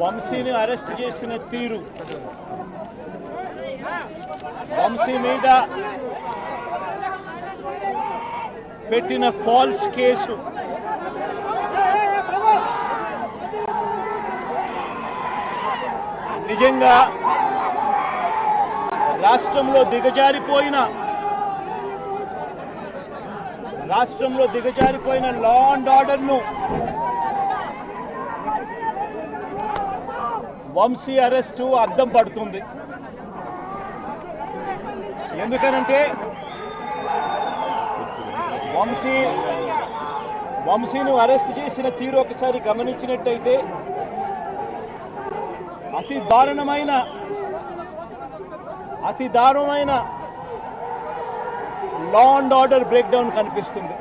వంశీని అరెస్ట్ చేసిన తీరు. వంశీ మీద పెట్టిన ఫాల్స్ కేసు. నిజంగా రాష్ట్రంలో దిగజారిపోయిన రాష్ట్రంలో దిగజారిపోయిన లా అండ్ ఆర్డర్ను వంశీ అరెస్టు అద్దం పడుతుంది. ఎందుకనంటే వంశీ వంశీను అరెస్ట్ చేసిన తీరు ఒకసారి గమనించినట్టయితే అతి దారుణమైన అతి దారుణమైన లా అండ్ ఆర్డర్ బ్రేక్డౌన్ కనిపిస్తుంది.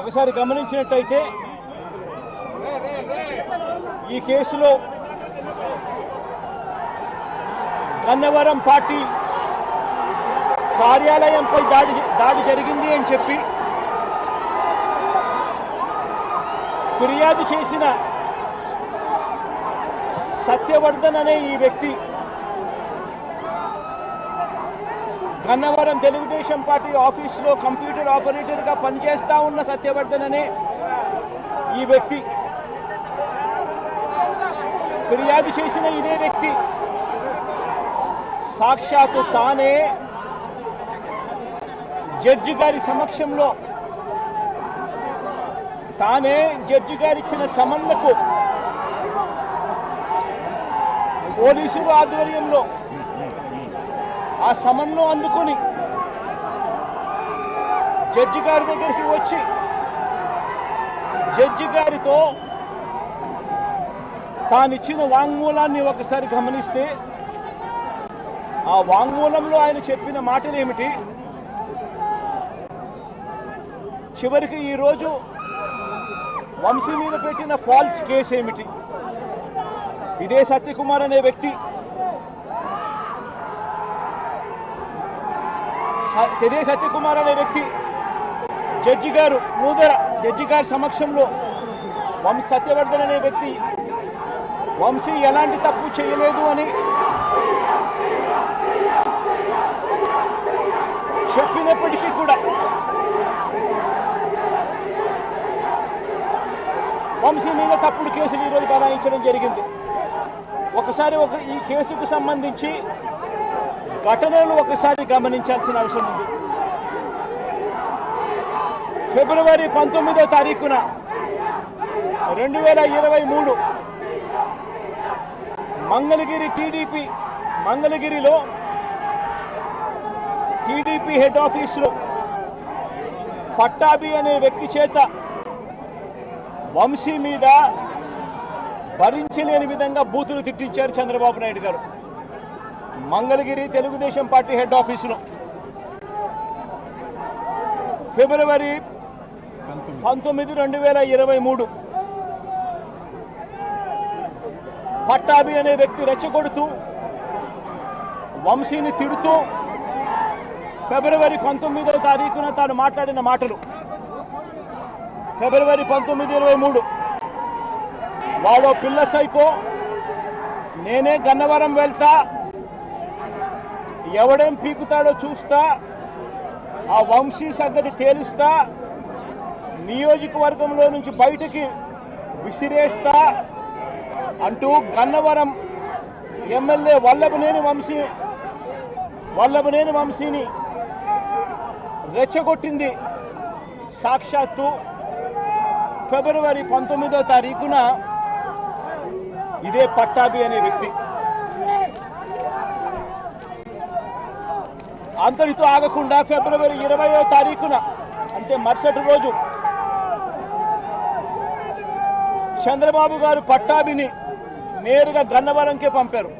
ఒకసారి గమనించినట్టయితే ఈ కేసులో గన్నవరం పార్టీ కార్యాలయంపై దాడి దాడి జరిగింది అని చెప్పి ఫిర్యాదు చేసిన సత్యవర్ధన్ అనే ఈ వ్యక్తి గన్నవరం తెలుగుదేశం పార్టీ ఆఫీసులో కంప్యూటర్ ఆపరేటర్గా పనిచేస్తా ఉన్న సత్యవర్ధన్ అనే ఈ వ్యక్తి ఫిర్యాదు చేసిన ఇదే వ్యక్తి. సాక్షాత్తు తానే జడ్జి గారి సమక్షంలో తానే జడ్జి గారిచ్చిన సమన్లకు పోలీసుల ఆధ్వర్యంలో ఆ సమన్ను అందుకొని జడ్జి గారి దగ్గరికి వచ్చి జడ్జి గారితో తానిచ్చిన వాంగ్మూలాన్ని ఒకసారి గమనిస్తే ఆ వాంగ్మూలంలో ఆయన చెప్పిన మాటలు ఏమిటి చివరికి ఈరోజు వంశీ మీద పెట్టిన ఫాల్స్ కేసు ఏమిటి ఇదే సత్యకుమార్ అనే వ్యక్తి. ఇదే సత్యకుమార్ అనే వ్యక్తి. జడ్జి గారు నూదర జడ్జి గారి సమక్షంలో వంశ సత్యవర్ధన్ అనే వ్యక్తి వంశీ ఎలాంటి తప్పు చేయలేదు అని చెప్పినప్పటికీ కూడా వంశీ మీద తప్పుడు కేసులు ఈరోజు బనాయించడం జరిగింది. ఒకసారి ఒక ఈ కేసుకు సంబంధించి ఘటనలు ఒకసారి గమనించాల్సిన అవసరం ఉంది. ఫిబ్రవరి పంతొమ్మిదో తారీఖున రెండు వేల ఇరవై మూడు మంగళగిరి టీడీపీ మంగళగిరిలో టీడీపీ హెడ్ ఆఫీసులో పట్టాభి అనే వ్యక్తి చేత వంశీ మీద భరించలేని విధంగా బూతులు తిట్టించారు చంద్రబాబు నాయుడు గారు. మంగళగిరి తెలుగుదేశం పార్టీ హెడ్ ఆఫీసులో. ఫిబ్రవరి పంతొమ్మిది రెండు వేల ఇరవై మూడు. పట్టాభి అనే వ్యక్తి రెచ్చగొడుతూ వంశీని తిడుతూ ఫిబ్రవరి పంతొమ్మిదవ తారీఖున తాను మాట్లాడిన మాటలు. ఫిబ్రవరి పంతొమ్మిది ఇరవై మూడు. వాడో పిల్ల సైకో నేనే గన్నవరం వెళ్తా ఎవడేం పీకుతాడో చూస్తా ఆ వంశీ సంగతి తేలుస్తా నియోజకవర్గంలో నుంచి బయటికి విసిరేస్తా అంటూ గన్నవరం ఎమ్మెల్యే వల్లభనేని వంశీ వల్లభనేని వంశీని రెచ్చగొట్టింది. సాక్షాత్తు ఫిబ్రవరి పంతొమ్మిదో తారీఖున ఇదే పట్టాభి అనే వ్యక్తి. అంతటితో ఆగకుండా ఫిబ్రవరి ఇరవయో తారీఖున అంటే మరుసటి రోజు చంద్రబాబు గారు పట్టాభిని నేరుగా గన్నవరంకే పంపారు.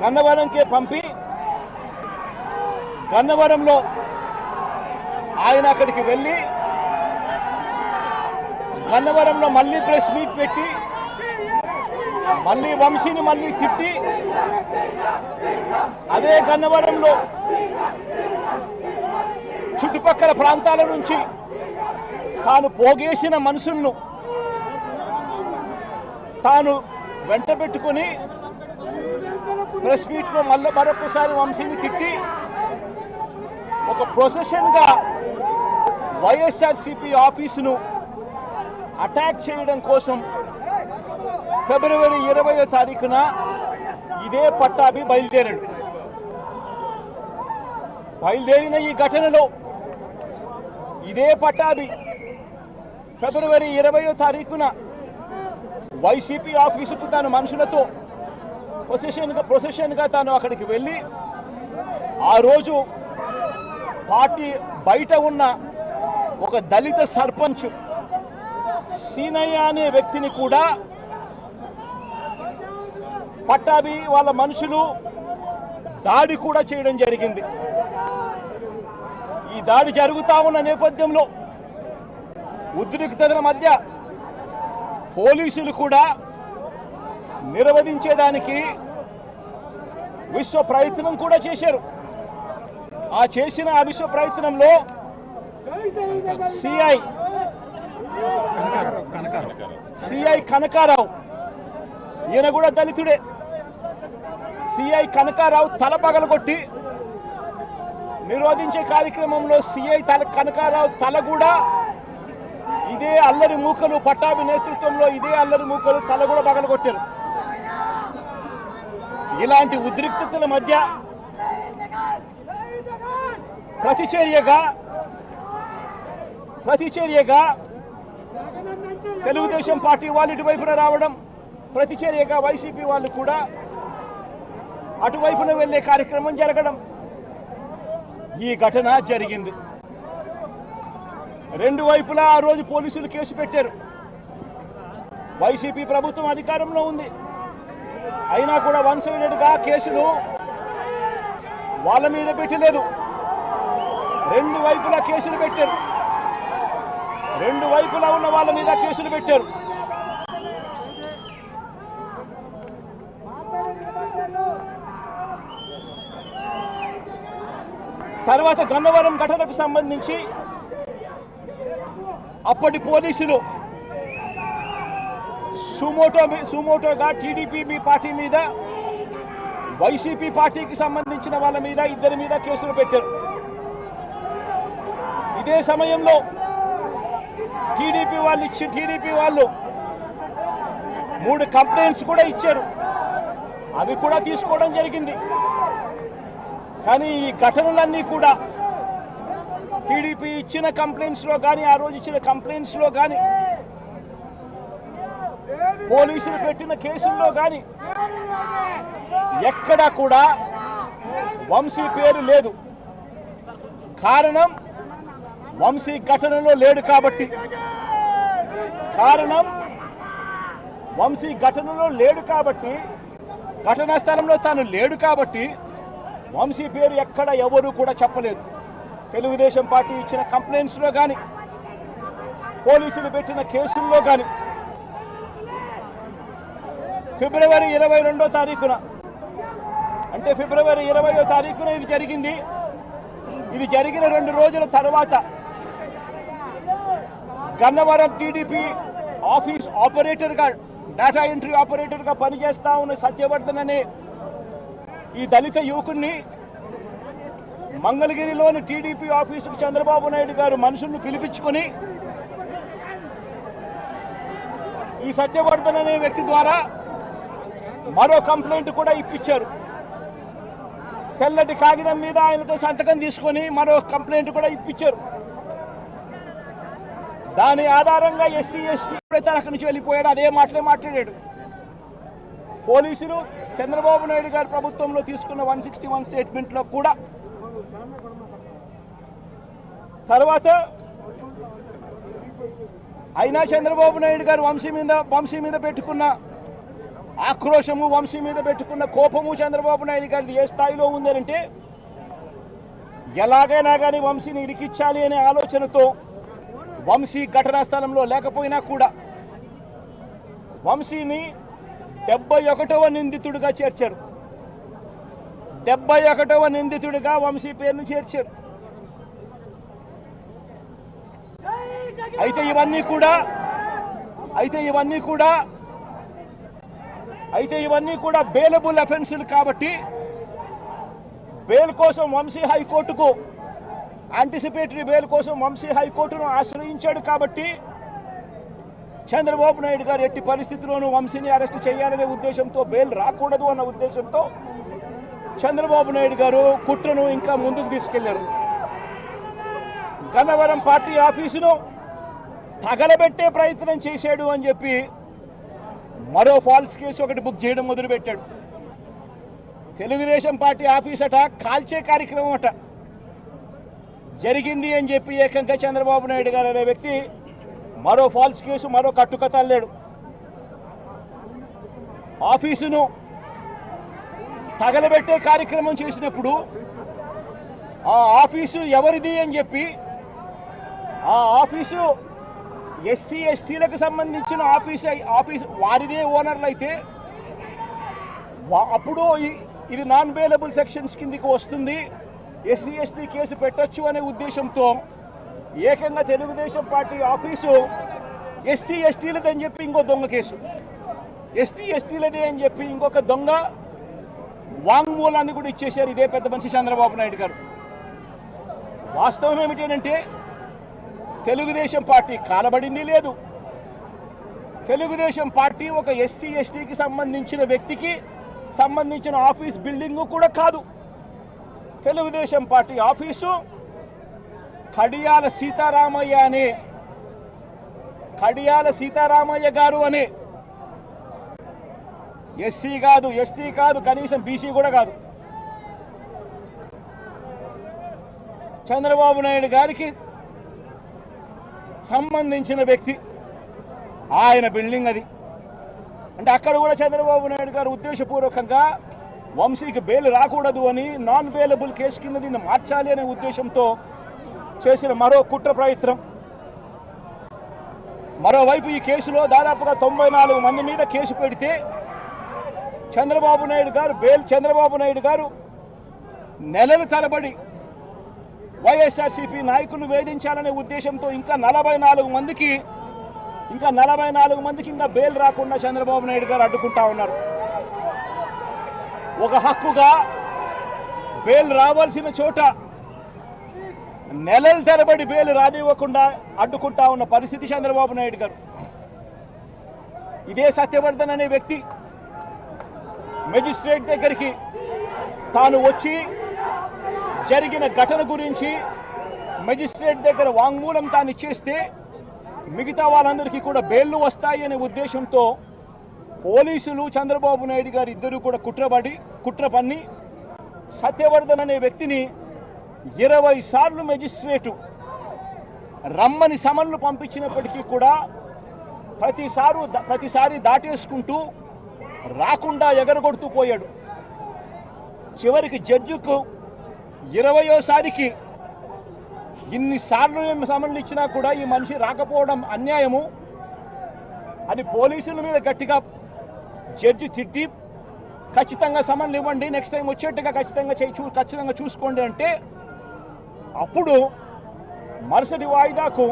గన్నవరంకే పంపి గన్నవరంలో ఆయన అక్కడికి వెళ్ళి గన్నవరంలో మళ్ళీ ప్రెస్ మీట్ పెట్టి మళ్ళీ వంశీని మళ్ళీ తిట్టి అదే గన్నవరంలో చుట్టుపక్కల ప్రాంతాల నుంచి తాను పోగేసిన మనుషులను తాను వెంట పెట్టుకుని ప్రెస్ మీట్లో మళ్ళీ మరొకసారి వంశీని తిట్టి ఒక ప్రొసెషన్గా వైఎస్ఆర్సిపి ఆఫీసును అటాక్ చేయడం కోసం ఫిబ్రవరి ఇరవయో తారీఖున ఇదే పట్టాభి బయలుదేరాడు. బయలుదేరిన ఈ ఘటనలో ఇదే పట్టాభి ఫిబ్రవరి ఇరవయో తారీఖున వైసీపీ ఆఫీసుకు తాను మనుషులతో ప్రొసెషన్గా ప్రొసెషన్గా తాను అక్కడికి వెళ్ళి ఆ రోజు పార్టీ బయట ఉన్న ఒక దళిత సర్పంచ్ సీనయ్య అనే వ్యక్తిని కూడా పట్టాభి వాళ్ళ మనుషులు దాడి కూడా చేయడం జరిగింది. ఈ దాడి జరుగుతా ఉన్న నేపథ్యంలో ఉద్రిక్తతల మధ్య పోలీసులు కూడా నిర్వహించేదానికి విశ్వ ప్రయత్నం కూడా చేశారు. ఆ చేసిన ఆ విశ్వ ప్రయత్నంలో సిఐ సిఐ కనకారావు. ఈయన కూడా దళితుడే. సిఐ కనకారావు తల పగలగొట్టి నిరోధించే కార్యక్రమంలో సిఐ తల కనకారావు తల కూడా ఇదే అల్లరి మూకలు పట్టాభి నేతృత్వంలో ఇదే అల్లరి మూకలు తల కూడా పగలగొట్టారు ఇలాంటి ఉద్రిక్తతల మధ్య ప్రతిచర్యగా ప్రతిచర్యగా తెలుగుదేశం పార్టీ వాళ్ళు ఇటువైపున రావడం ప్రతిచర్యగా వైసీపీ వాళ్ళు కూడా అటువైపున వెళ్ళే కార్యక్రమం జరగడం ఈ ఘటన జరిగింది. రెండు వైపులా ఆ రోజు పోలీసులు కేసు పెట్టారు. వైసీపీ ప్రభుత్వం అధికారంలో ఉంది. అయినా కూడా వన్ సైడెడ్గా కేసులు వాళ్ళ మీద పెట్టలేదు రెండు వైపులా కేసులు పెట్టారు. రెండు వైపులా ఉన్న వాళ్ళ మీద కేసులు పెట్టారు. తర్వాత గన్నవరం ఘటనకు సంబంధించి అప్పటి పోలీసులు సుమోటో మీ- సుమోటోగా టీడీపీ మీ పార్టీ మీద వైసీపీ పార్టీకి సంబంధించిన వాళ్ళ మీద ఇద్దరి మీద కేసులు పెట్టారు. ఇదే సమయంలో టీడీపీ వాళ్ళు ఇచ్చి టీడీపీ వాళ్ళు మూడు కంప్లైంట్స్ కూడా ఇచ్చారు. అవి కూడా తీసుకోవడం జరిగింది. కానీ ఈ ఘటనలన్నీ కూడా టీడీపీ ఇచ్చిన కంప్లైంట్స్లో కానీ ఆ రోజు ఇచ్చిన కంప్లైంట్స్లో కానీ పోలీసులు పెట్టిన కేసుల్లో కానీ ఎక్కడా కూడా వంశీ పేరు లేదు. కారణం వంశీ ఘటనలో లేడు కాబట్టి. కారణం వంశీ ఘటనలో లేడు కాబట్టి ఘటనా స్థలంలో తాను లేడు కాబట్టి వంశీ పేరు ఎక్కడ ఎవరు కూడా చెప్పలేదు. తెలుగుదేశం పార్టీ ఇచ్చిన కంప్లైంట్స్లో కానీ పోలీసులు పెట్టిన కేసుల్లో కానీ ఫిబ్రవరి ఇరవై రెండో తారీఖున అంటే ఫిబ్రవరి ఇరవయో తారీఖున ఇది జరిగింది. ఇది జరిగిన రెండు రోజుల తర్వాత గన్నవరం టీడీపీ ఆఫీస్ ఆపరేటర్గా డేటా ఎంట్రీ ఆపరేటర్గా పనిచేస్తా ఉన్న సత్యవర్ధన్ అనే ఈ దళిత యువకుడిని మంగళగిరిలోని టీడీపీ ఆఫీసుకు చంద్రబాబు నాయుడు గారు మనుషులను పిలిపించుకొని ఈ సత్యవర్ధన్ అనే వ్యక్తి ద్వారా మరో కంప్లైంట్ కూడా ఇప్పించారు. తెల్లటి కాగితం మీద ఆయనతో సంతకం తీసుకొని మరో కంప్లైంట్ కూడా ఇప్పించారు. దాని ఆధారంగా ఎస్సీ ఎస్సీ ఎప్పుడైతే అక్కడి నుంచి వెళ్ళిపోయాడు అదే మాటలే మాట్లాడాడు. పోలీసులు చంద్రబాబు నాయుడు గారి ప్రభుత్వంలో తీసుకున్న వన్ సిక్స్టీ వన్ స్టేట్మెంట్లో కూడా తర్వాత అయినా చంద్రబాబు నాయుడు గారు వంశీ మీద వంశీ మీద పెట్టుకున్న ఆక్రోశము వంశీ మీద పెట్టుకున్న కోపము చంద్రబాబు నాయుడు గారిది ఏ స్థాయిలో ఉందనంటే ఎలాగైనా కానీ వంశీని ఇరికిచ్చాలి అనే ఆలోచనతో వంశీ ఘటనా స్థలంలో లేకపోయినా కూడా వంశీని డెబ్బై ఒకటవ నిందితుడిగా చేర్చారు. డెబ్బై ఒకటవ నిందితుడిగా వంశీ పేరును చేర్చారు. అయితే ఇవన్నీ కూడా అయితే ఇవన్నీ కూడా అయితే ఇవన్నీ కూడా బెయిలబుల్ అఫెన్సులు కాబట్టి బెయిల్ కోసం వంశీ హైకోర్టుకు యాంటిసిపేటరీ బెయిల్ కోసం వంశీ హైకోర్టును ఆశ్రయించాడు కాబట్టి చంద్రబాబు నాయుడు గారు ఎట్టి పరిస్థితుల్లోనూ వంశీని అరెస్ట్ చేయాలనే ఉద్దేశంతో బెయిల్ రాకూడదు అన్న ఉద్దేశంతో చంద్రబాబు నాయుడు గారు కుట్రను ఇంకా ముందుకు తీసుకెళ్ళారు. గన్నవరం పార్టీ ఆఫీసును తగలబెట్టే ప్రయత్నం చేశాడు అని చెప్పి మరో ఫాల్స్ కేసు ఒకటి బుక్ చేయడం మొదలుపెట్టాడు. తెలుగుదేశం పార్టీ ఆఫీస్ అట కాల్చే కార్యక్రమం అట జరిగింది అని చెప్పి ఏకంగా చంద్రబాబు నాయుడు గారు అనే వ్యక్తి మరో ఫాల్స్ కేసు మరో కట్టుకథ అల్లాడు ఆఫీసును తగలబెట్టే కార్యక్రమం చేసినప్పుడు ఆ ఆఫీసు ఎవరిది అని చెప్పి ఆ ఆఫీసు ఎస్సీ ఎస్టీలకు సంబంధించిన ఆఫీస్ ఆఫీస్ వారిదే ఓనర్లు అయితే అప్పుడు ఇది నాన్ బెయిలబుల్ సెక్షన్స్ కిందికి వస్తుంది. ఎస్సీ ఎస్టీ కేసు పెట్టచ్చు అనే ఉద్దేశంతో ఏకంగా తెలుగుదేశం పార్టీ ఆఫీసు ఎస్సీ అని చెప్పి ఇంకో దొంగ కేసు. ఎస్టీ ఎస్టీలదే అని చెప్పి ఇంకొక దొంగ వాంగ్మూలాన్ని కూడా ఇచ్చేశారు ఇదే పెద్ద మనిషి చంద్రబాబు నాయుడు గారు. వాస్తవం ఏమిటంటే తెలుగుదేశం పార్టీ కానబడింది లేదు. తెలుగుదేశం పార్టీ ఒక ఎస్సీ ఎస్టీకి సంబంధించిన వ్యక్తికి సంబంధించిన ఆఫీస్ బిల్డింగ్ కూడా కాదు. తెలుగుదేశం పార్టీ ఆఫీసు కడియాల సీతారామయ్య అనే కడియాల సీతారామయ్య గారు అనే. ఎస్సీ కాదు ఎస్టీ కాదు కనీసం బీసీ కూడా కాదు. చంద్రబాబు నాయుడు గారికి సంబంధించిన వ్యక్తి. ఆయన బిల్డింగ్ అది. అంటే అక్కడ కూడా చంద్రబాబు నాయుడు గారు ఉద్దేశపూర్వకంగా వంశీకి బెయిల్ రాకూడదు అని నాన్ బెయిలబుల్ కేసు కింద దీన్ని మార్చాలి అనే ఉద్దేశంతో చేసిన మరో కుట్ర ప్రయత్నం. మరోవైపు ఈ కేసులో దాదాపుగా తొంభై నాలుగు మంది మీద కేసు పెడితే చంద్రబాబు నాయుడు గారు బెయిల్ చంద్రబాబు నాయుడు గారు నెలల తరబడి వైఎస్ఆర్సీపీ నాయకులు వేధించాలనే ఉద్దేశంతో ఇంకా నలభై నాలుగు మందికి ఇంకా నలభై నాలుగు మందికి ఇంకా బెయిల్ రాకుండా చంద్రబాబు నాయుడు గారు అడ్డుకుంటా ఉన్నారు. ఒక హక్కుగా బెయిల్ రావాల్సిన చోట నెలల తరబడి బెయిల్ రానివ్వకుండా అడ్డుకుంటా ఉన్న పరిస్థితి చంద్రబాబు నాయుడు గారు. ఇదే సత్యవర్ధన్ అనే వ్యక్తి మెజిస్ట్రేట్ దగ్గరికి తాను వచ్చి జరిగిన ఘటన గురించి మెజిస్ట్రేట్ దగ్గర వాంగ్మూలం తాను ఇచ్చేస్తే మిగతా వాళ్ళందరికీ కూడా బెయిల్లు వస్తాయి అనే ఉద్దేశంతో పోలీసులు చంద్రబాబు నాయుడు గారు ఇద్దరు కూడా కుట్రపడి కుట్ర పన్ని సత్యవర్ధన్ అనే వ్యక్తిని ఇరవై సార్లు మెజిస్ట్రేటు రమ్మని సమన్లు పంపించినప్పటికీ కూడా ప్రతిసారు ప్రతిసారి దాటేసుకుంటూ రాకుండా ఎగరగొడుతూ పోయాడు. చివరికి జడ్జికు ఇరవయోసారికి ఇన్నిసార్లు సమన్లు ఇచ్చినా కూడా ఈ మనిషి రాకపోవడం అన్యాయము అని పోలీసుల మీద గట్టిగా జడ్జి తిట్టి ఖచ్చితంగా సమన్లు ఇవ్వండి నెక్స్ట్ టైం వచ్చేట్టుగా ఖచ్చితంగా చేయి చూ ఖచ్చితంగా చూసుకోండి అంటే అప్పుడు మరుసటి వాయిదాకు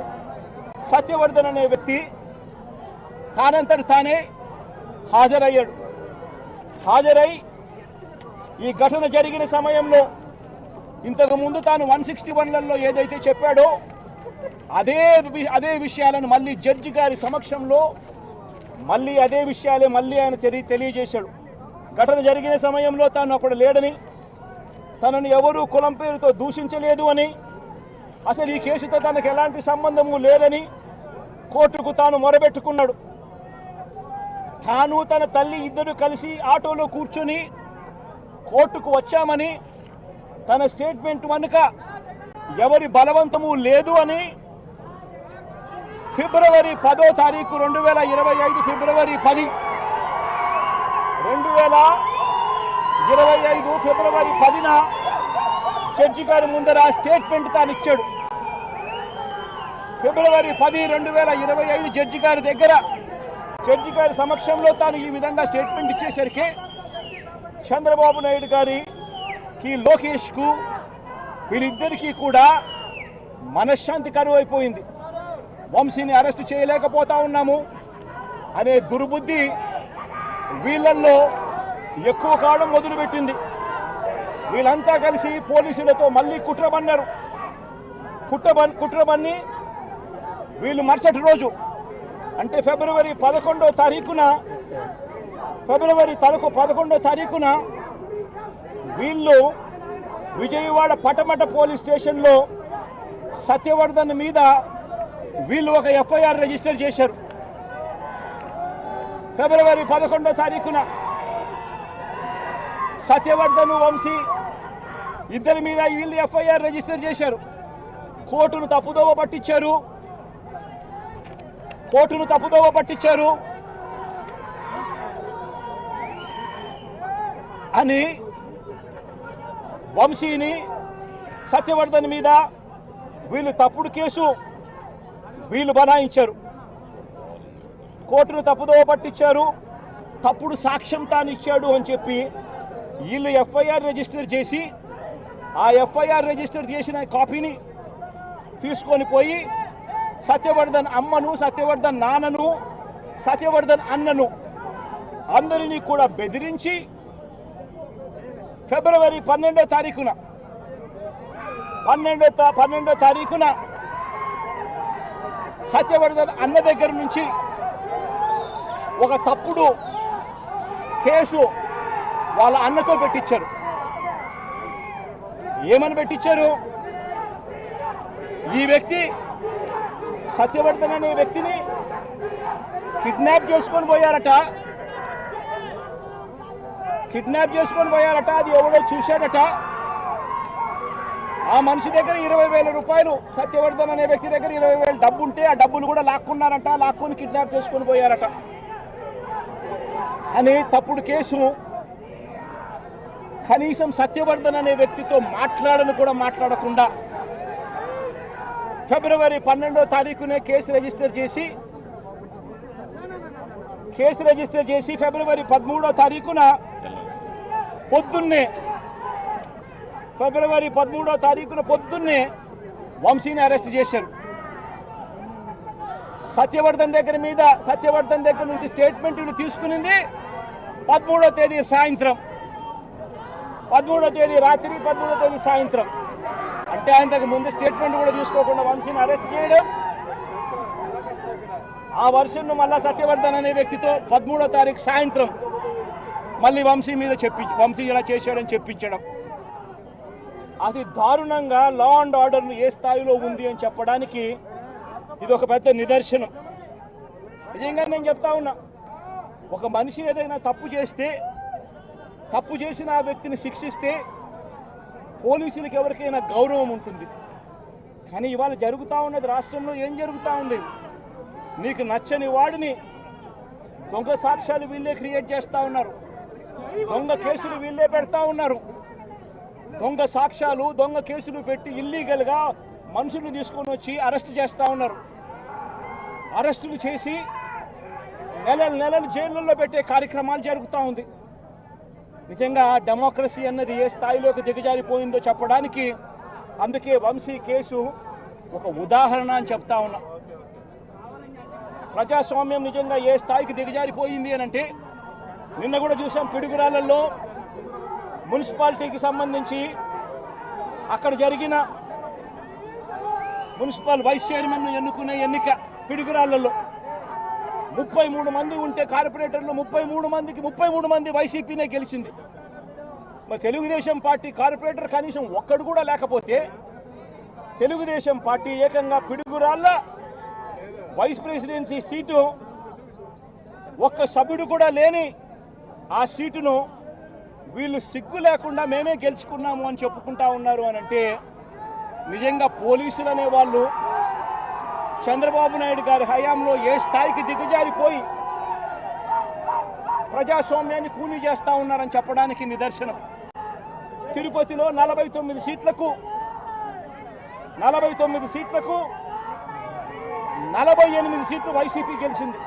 సత్యవర్ధన్ అనే వ్యక్తి తానంతటి తానే హాజరయ్యాడు. హాజరై ఈ ఘటన జరిగిన సమయంలో ఇంతకు ముందు తాను వన్ సిక్స్టీ వన్లలో ఏదైతే చెప్పాడో అదే అదే విషయాలను మళ్ళీ జడ్జి గారి సమక్షంలో మళ్ళీ అదే విషయాలే మళ్ళీ ఆయన తెలి తెలియజేశాడు. ఘటన జరిగిన సమయంలో తాను అక్కడ లేడని తనను ఎవరూ కులం పేరుతో దూషించలేదు అని అసలు ఈ కేసుతో తనకు ఎలాంటి సంబంధము లేదని కోర్టుకు తాను మొరబెట్టుకున్నాడు. తాను తన తల్లి ఇద్దరు కలిసి ఆటోలో కూర్చొని కోర్టుకు వచ్చామని తన స్టేట్మెంట్ వెనుక ఎవరి బలవంతము లేదు అని ఫిబ్రవరి పదో తారీఖు రెండు వేల ఇరవై ఐదు ఫిబ్రవరి పది. రెండు వేల ఇరవై ఐదు ఫిబ్రవరి పదిన జడ్జి గారి ముందర స్టేట్మెంట్ తాను ఇచ్చాడు ఫిబ్రవరి పది రెండు వేల ఇరవై ఐదు జడ్జి గారి దగ్గర జడ్జి గారి సమక్షంలో తాను ఈ విధంగా స్టేట్మెంట్ ఇచ్చేసరికి చంద్రబాబు నాయుడు గారి కి లోకేష్కు వీరిద్దరికీ కూడా మనశ్శాంతి కరువు అయిపోయింది వంశీని అరెస్ట్ చేయలేకపోతా ఉన్నాము అనే దుర్బుద్ధి వీళ్ళల్లో ఎక్కువ కాలం మొదలుపెట్టింది. వీళ్ళంతా కలిసి పోలీసులతో మళ్ళీ కుట్ర పన్నారు కుట్ర బన్- కుట్ర వీళ్ళు మరుసటి రోజు అంటే ఫిబ్రవరి పదకొండో తారీఖున ఫిబ్రవరి తరకు పదకొండో తారీఖున వీళ్ళు విజయవాడ పటమట పోలీస్ స్టేషన్లో సత్యవర్ధన్ మీద వీళ్ళు ఒక ఎఫ్ఐఆర్ రిజిస్టర్ చేశారు. ఫిబ్రవరి పదకొండో తారీఖున సత్యవర్ధన్ వంశీ ఇద్దరి మీద వీళ్ళు ఎఫ్ఐఆర్ రిజిస్టర్ చేశారు. కోర్టును తప్పుదోవ పట్టించారు. కోర్టును తప్పుదోవ పట్టించారు. అని వంశీని సత్యవర్ధన్ మీద వీళ్ళు తప్పుడు కేసు వీళ్ళు బనాయించారు. కోర్టును తప్పుదోవ పట్టించారు. తప్పుడు సాక్ష్యం తాను ఇచ్చాడు అని చెప్పి వీళ్ళు ఎఫ్ఐఆర్ రిజిస్టర్ చేసి ఆ ఎఫ్ఐఆర్ రిజిస్టర్ చేసిన కాపీని తీసుకొని పోయి సత్యవర్ధన్ అమ్మను సత్యవర్ధన్ నాన్నను సత్యవర్ధన్ అన్నను అందరినీ కూడా బెదిరించి ఫిబ్రవరి పన్నెండో తారీఖున. పన్నెండో పన్నెండో తారీఖున సత్యవర్ధన్ అన్న దగ్గర నుంచి ఒక తప్పుడు కేసు వాళ్ళ అన్నతో పెట్టించారు. ఏమని పెట్టించారు? ఈ వ్యక్తి సత్యవర్ధన్ అనే వ్యక్తిని కిడ్నాప్ చేసుకొని పోయారట. కిడ్నాప్ చేసుకొని పోయారట అది ఎవడో చూశాడట. ఆ మనిషి దగ్గర ఇరవై వేల రూపాయలు సత్యవర్ధన్ అనే వ్యక్తి దగ్గర ఇరవై వేలు డబ్బు ఉంటే ఆ డబ్బులు కూడా లాక్కున్నారట లాక్కొని కిడ్నాప్ చేసుకొని పోయారట. అని తప్పుడు కేసు. కనీసం సత్యవర్ధన్ అనే వ్యక్తితో మాట్లాడను కూడా మాట్లాడకుండా ఫిబ్రవరి పన్నెండో తారీఖునే కేసు రిజిస్టర్ చేసి కేసు రిజిస్టర్ చేసి ఫిబ్రవరి పదమూడో తారీఖున పొద్దున్నే ఫిబ్రవరి పదమూడో తారీఖున పొద్దున్నే వంశీని అరెస్ట్ చేశారు. సత్యవర్ధన్ దగ్గర మీద సత్యవర్ధన్ దగ్గర నుంచి స్టేట్మెంట్లు తీసుకునింది. పదమూడో తేదీ సాయంత్రం. పదమూడో తేదీ రాత్రి పదమూడో తేదీ సాయంత్రం. అంటే ఆయనకు ముందు స్టేట్మెంట్ కూడా తీసుకోకుండా వంశీని అరెస్ట్ చేయడం. ఆ వర్షంను మళ్ళా సత్యవర్ధన్ అనే వ్యక్తితో పదమూడో తారీఖు సాయంత్రం మళ్ళీ వంశీ మీద చెప్పి వంశీ ఇలా చేశాడని చెప్పించడం. అది దారుణంగా లా అండ్ ఆర్డర్ ఏ స్థాయిలో ఉంది అని చెప్పడానికి ఇది ఒక పెద్ద నిదర్శనం. నిజంగా నేను చెప్తా ఉన్నా ఒక మనిషి ఏదైనా తప్పు చేస్తే తప్పు చేసిన ఆ వ్యక్తిని శిక్షిస్తే పోలీసులకు ఎవరికైనా గౌరవం ఉంటుంది. కానీ ఇవాళ జరుగుతూ ఉన్నది రాష్ట్రంలో ఏం జరుగుతూ ఉంది నీకు నచ్చని వాడిని దొంగ సాక్ష్యాలు వీళ్ళే క్రియేట్ చేస్తూ ఉన్నారు. దొంగ కేసులు వీళ్ళే పెడతా ఉన్నారు. దొంగ సాక్ష్యాలు దొంగ కేసులు పెట్టి ఇల్లీగల్గా మనుషులు తీసుకొని వచ్చి అరెస్ట్ చేస్తూ ఉన్నారు. అరెస్టులు చేసి నెలలు నెలలు జైళ్ళల్లో పెట్టే కార్యక్రమాలు జరుగుతూ ఉంది. నిజంగా డెమోక్రసీ అన్నది ఏ స్థాయిలోకి దిగజారిపోయిందో చెప్పడానికి అందుకే వంశీ కేసు ఒక ఉదాహరణ అని చెప్తా ఉన్నా. ప్రజాస్వామ్యం నిజంగా ఏ స్థాయికి దిగజారిపోయింది అని అంటే నిన్న కూడా చూసాం పిడుగురాళ్ళల్లో మున్సిపాలిటీకి సంబంధించి అక్కడ జరిగిన మున్సిపల్ వైస్ చైర్మన్ను ఎన్నుకునే ఎన్నిక పిడుగురాళ్ళలో ముప్పై మూడు మంది ఉంటే కార్పొరేటర్లు ముప్పై మూడు మందికి ముప్పై మూడు మంది వైసీపీనే గెలిచింది. మరి తెలుగుదేశం పార్టీ కార్పొరేటర్ కనీసం ఒక్కడు కూడా లేకపోతే తెలుగుదేశం పార్టీ ఏకంగా పిడుగురాళ్ళ వైస్ ప్రెసిడెన్సీ సీటు ఒక్క సభ్యుడు కూడా లేని ఆ సీటును వీళ్ళు సిగ్గు లేకుండా మేమే గెలుచుకున్నాము అని చెప్పుకుంటా ఉన్నారు అని అంటే నిజంగా పోలీసులు అనే వాళ్ళు చంద్రబాబు నాయుడు గారి హయాంలో ఏ స్థాయికి దిగజారిపోయి ప్రజాస్వామ్యాన్ని కూలీ చేస్తూ ఉన్నారని చెప్పడానికి నిదర్శనం. తిరుపతిలో నలభై తొమ్మిది సీట్లకు నలభై తొమ్మిది సీట్లకు నలభై ఎనిమిది సీట్లు వైసీపీ గెలిచింది.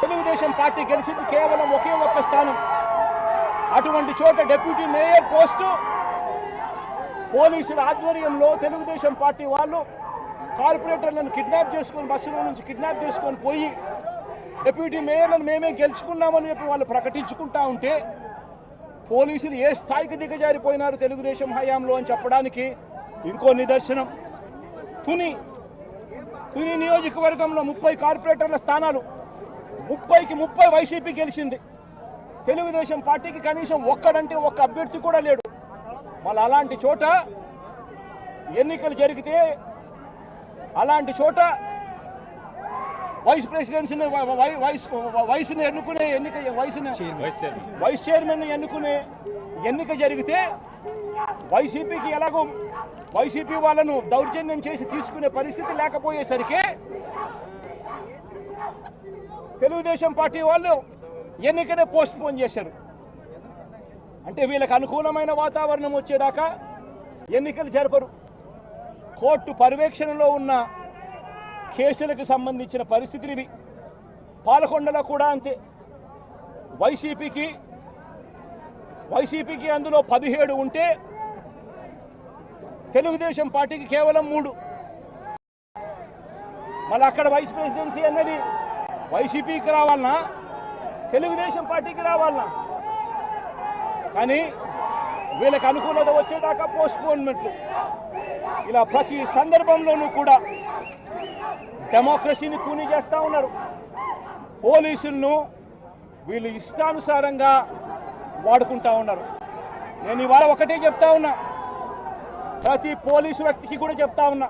తెలుగుదేశం పార్టీ గెలిచింది కేవలం ఒకే ఒక్క స్థానం. అటువంటి చోట డిప్యూటీ మేయర్ పోస్టు పోలీసుల ఆధ్వర్యంలో తెలుగుదేశం పార్టీ వాళ్ళు కార్పొరేటర్లను కిడ్నాప్ చేసుకొని బస్సులో నుంచి కిడ్నాప్ చేసుకొని పోయి డిప్యూటీ మేయర్లను మేమే గెలుచుకున్నామని చెప్పి వాళ్ళు ప్రకటించుకుంటా ఉంటే పోలీసులు ఏ స్థాయికి దిగజారిపోయినారు తెలుగుదేశం హయాంలో అని చెప్పడానికి ఇంకో నిదర్శనం. తుని తుని నియోజకవర్గంలో ముప్పై కార్పొరేటర్ల స్థానాలు ముప్పైకి ముప్పై వైసీపీ గెలిచింది. తెలుగుదేశం పార్టీకి కనీసం ఒక్కడంటే ఒక్క అభ్యర్థి కూడా లేడు. మళ్ళీ అలాంటి చోట ఎన్నికలు జరిగితే అలాంటి చోట వైస్ ప్రెసిడెన్సీని వైస్ వయసుని ఎన్నుకునే ఎన్నిక వయసుని వైస్ చైర్మన్ ఎన్నుకునే ఎన్నిక జరిగితే వైసీపీకి ఎలాగో వైసీపీ వాళ్ళను దౌర్జన్యం చేసి తీసుకునే పరిస్థితి లేకపోయేసరికి తెలుగుదేశం పార్టీ వాళ్ళు ఎన్నికనే పోస్ట్ పోన్ చేశారు. అంటే వీళ్ళకి అనుకూలమైన వాతావరణం వచ్చేదాకా ఎన్నికలు జరపరు. కోర్టు పర్యవేక్షణలో ఉన్న కేసులకు సంబంధించిన పరిస్థితులు ఇవి పాలకొండలో కూడా అంతే. వైసీపీకి వైసీపీకి అందులో పదిహేడు ఉంటే తెలుగుదేశం పార్టీకి కేవలం మూడు. మళ్ళీ అక్కడ వైస్ ప్రెసిడెన్సీ అన్నది. వైసీపీకి రావాలన్నా తెలుగుదేశం పార్టీకి రావాలన్నా కానీ వీళ్ళకి అనుకూలత వచ్చేదాకా పోస్ట్పోన్మెంట్లు ఇలా ప్రతి సందర్భంలోనూ కూడా డెమోక్రసీని కూని చేస్తూ ఉన్నారు. పోలీసులను వీళ్ళు ఇష్టానుసారంగా వాడుకుంటా ఉన్నారు. నేను ఇవాళ ఒకటే చెప్తా ఉన్నా. ప్రతి పోలీసు వ్యక్తికి కూడా చెప్తా ఉన్నా.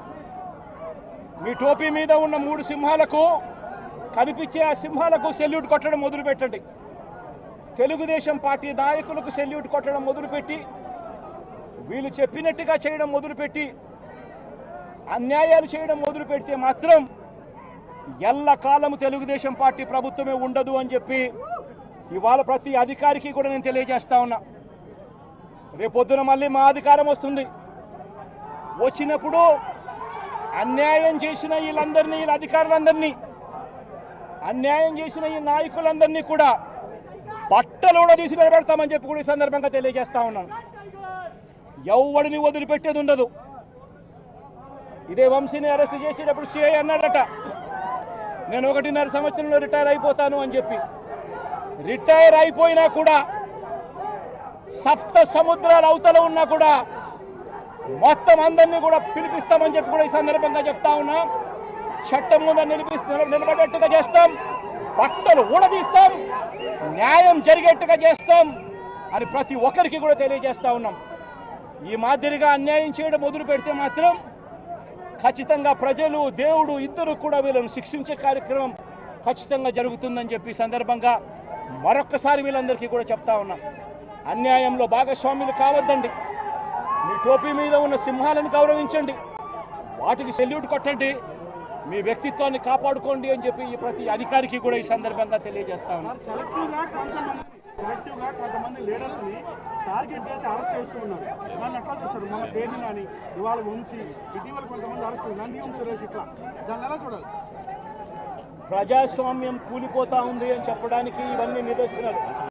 మీ టోపీ మీద ఉన్న మూడు సింహాలకు కనిపించే ఆ సింహాలకు సెల్యూట్ కొట్టడం మొదలుపెట్టండి. తెలుగుదేశం పార్టీ నాయకులకు సెల్యూట్ కొట్టడం మొదలుపెట్టి వీళ్ళు చెప్పినట్టుగా చేయడం మొదలుపెట్టి అన్యాయాలు చేయడం మొదలు పెడితే మాత్రం ఎల్లకాలము తెలుగుదేశం పార్టీ ప్రభుత్వమే ఉండదు అని చెప్పి ఇవాళ ప్రతి అధికారికి కూడా నేను తెలియజేస్తా ఉన్నా. రేపొద్దున మళ్ళీ మా అధికారం వస్తుంది. వచ్చినప్పుడు అన్యాయం చేసిన వీళ్ళందరినీ వీళ్ళ అధికారులందరినీ అన్యాయం చేసిన ఈ నాయకులందరినీ కూడా బట్టలు కూడా తీసి నిలబెడతామని చెప్పి కూడా ఈ సందర్భంగా తెలియజేస్తా ఉన్నాను. ఎవడిని వదిలిపెట్టేది ఉండదు. ఇదే వంశీని అరెస్ట్ చేసేటప్పుడు సిఐ అన్నాడట నేను ఒకటిన్నర సంవత్సరంలో రిటైర్ అయిపోతాను అని చెప్పి. రిటైర్ అయిపోయినా కూడా సప్త సముద్రాలు అవతల ఉన్నా కూడా మొత్తం అందరినీ కూడా పిలిపిస్తామని చెప్పి కూడా ఈ సందర్భంగా చెప్తా ఉన్నా. చట్టం ముందు నిలిపిస్తూ నిలబడేట్టుగా చేస్తాం. బట్టలు ఊడదీస్తాం. న్యాయం జరిగేట్టుగా చేస్తాం అని ప్రతి ఒక్కరికి కూడా తెలియజేస్తా ఉన్నాం. ఈ మాదిరిగా అన్యాయం చేయడం మొదలు పెడితే మాత్రం ఖచ్చితంగా ప్రజలు దేవుడు ఇద్దరు కూడా వీళ్ళను శిక్షించే కార్యక్రమం ఖచ్చితంగా జరుగుతుందని చెప్పి సందర్భంగా మరొక్కసారి వీళ్ళందరికీ కూడా చెప్తా ఉన్నాం. అన్యాయంలో భాగస్వాములు కావద్దండి. మీ టోపీ మీద ఉన్న సింహాలను గౌరవించండి. వాటికి సెల్యూట్ కొట్టండి. మీ వ్యక్తిత్వాన్ని కాపాడుకోండి అని చెప్పి ఈ ప్రతి అధికారికి కూడా ఈ సందర్భంగా తెలియజేస్తా ప్రజాస్వామ్యం కూలిపోతా ఉంది అని చెప్పడానికి ఇవన్నీ నిదర్శనాలు.